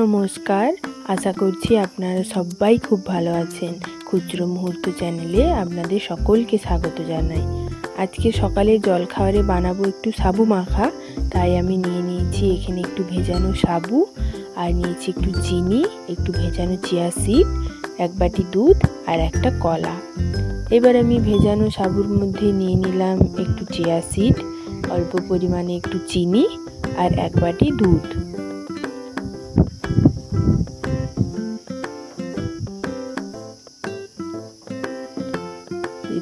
নমস্কার। আশা করছি আপনারা সবাই খুব ভালো আছেন। খুচরো মুহূর্ত চ্যানেলে আপনাদের সকলকে স্বাগত জানাই। আজকে সকালে জল খাবারে বানাবো একটু সাবু মাখা। তাই আমি নিয়ে নিয়েছি এখানে একটু ভেজানো সাবু আর নিয়েছি একটু চিনি, একটু ভেজানো চিয়া সিড, এক বাটি দুধ আর একটা কলা। এবার আমি ভেজানো সাবুর মধ্যে নিয়ে নিলাম একটু চিয়া সিড, অল্প পরিমাণে একটু চিনি আর এক বাটি দুধ।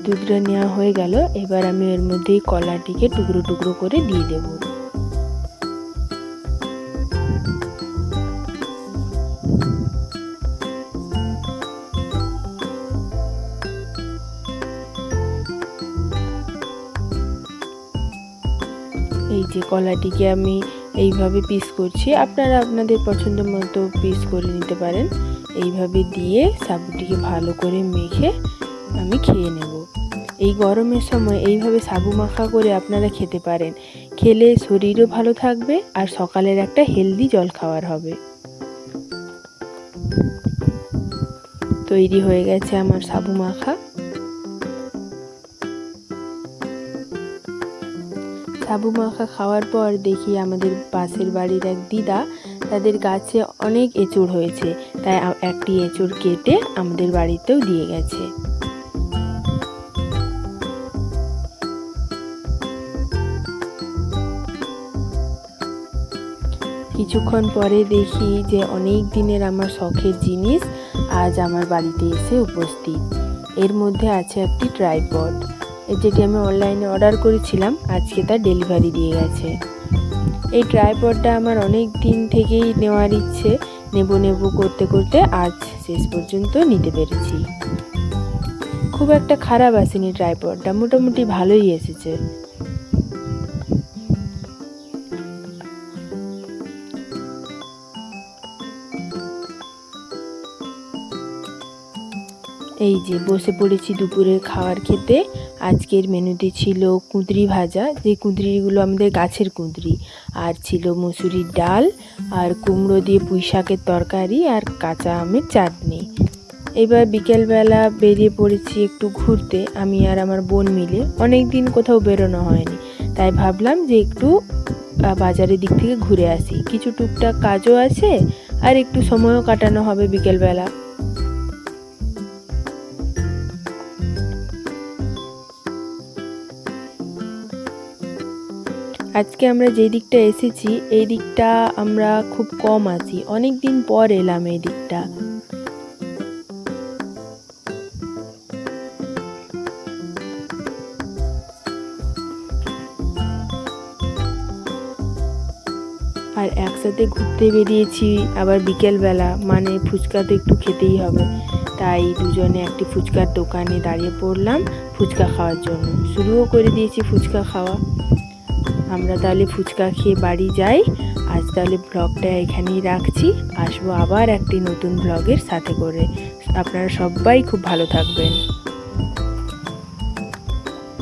দুধটা নেওয়া হয়ে গেল, এবার আমি এর মধ্যে কলাটিকে টুকরো টুকরো করে দিয়ে দেব। এই যে কলাটিকে আমি এইভাবে পিস করছি, আপনারা আপনাদের পছন্দ মতো পিস করে নিতে পারেন। এইভাবে দিয়ে সাবুটিকে ভালো করে মেখে আমি খেয়ে নেব। এই গরমের সময় এইভাবে সাবু মাখা করে আপনারা খেতে পারেন। খেলে শরীরও ভালো থাকবে আর সকালের একটা হেলদি জল খাওয়ার হবে। তৈরি হয়ে গেছে আমার সাবু মাখা। সাবু মাখা খাওয়ার পর দেখি আমাদের পাশের বাড়ির এক দিদা, তাদের গাছে অনেক এঁচড় হয়েছে। তাই একটি এঁচড় কেটে আমাদের বাড়িতেও দিয়ে গেছে। কিছুক্ষণ পরে দেখি যে অনেক দিনের আমার শখের জিনিস আজ আমার বাড়িতে এসে উপস্থিত। এর মধ্যে আছে একটি ট্রাইপড, যেটি আমি অনলাইনে অর্ডার করেছিলাম, আজকে তার ডেলিভারি দিয়ে গেছে। এই ট্রাইপডটা আমার অনেক দিন থেকেই নেওয়ার ইচ্ছে, নেব নেব করতে করতে আজ শেষ পর্যন্ত নিতে পেরেছি। খুব একটা খারাপ আসেনি ট্রাইপডটা, মোটামুটি ভালোই এসেছে। এই যে বসে পড়েছি দুপুরের খাওয়ার খেতে, আজকের মেনুতে ছিল কুঁদরি ভাজা, যে কুঁদরিগুলো আমাদের গাছের কুঁদরি। আর ছিল মুসুরির ডাল, আর কুমড়ো দিয়ে পুঁই শাকের তরকারি, আর কাঁচা আমের চাটনি। এবার বিকেলবেলা বেরিয়ে পড়েছি একটু ঘুরতে, আমি আর আমার বোন মিলে। অনেক দিন কোথাও বেরোনো হয়নি, তাই ভাবলাম যে একটু বাজারের দিক থেকে ঘুরে আসি। কিছু টুকটাক কাজও আছে, আর একটু সময়ও কাটানো হবে বিকেলবেলা। আজকে আমরা যে দিকটা এসেছি, এই দিকটা আমরা খুব কম আছি। অনেক দিন পর এলাম এই দিকটা। আর একসাথে ঘুরতে বেরিয়েছি আবার বিকেলবেলা মানে ফুচকা তো একটু খেতেই হবে। তাই দুজনে একটি ফুচকার দোকানে দাঁড়িয়ে পড়লাম ফুচকা খাওয়ার জন্য। শুরুও করে দিয়েছি ফুচকা খাওয়া। আমরা তাহলে ফুচকা খেয়ে বাড়ি যাই। আজ তাহলে ব্লগটা এখানেই রাখছি। আসব আবার একটি নতুন ব্লগের সাথে করে। আপনারা সবাই খুব ভালো থাকবেন।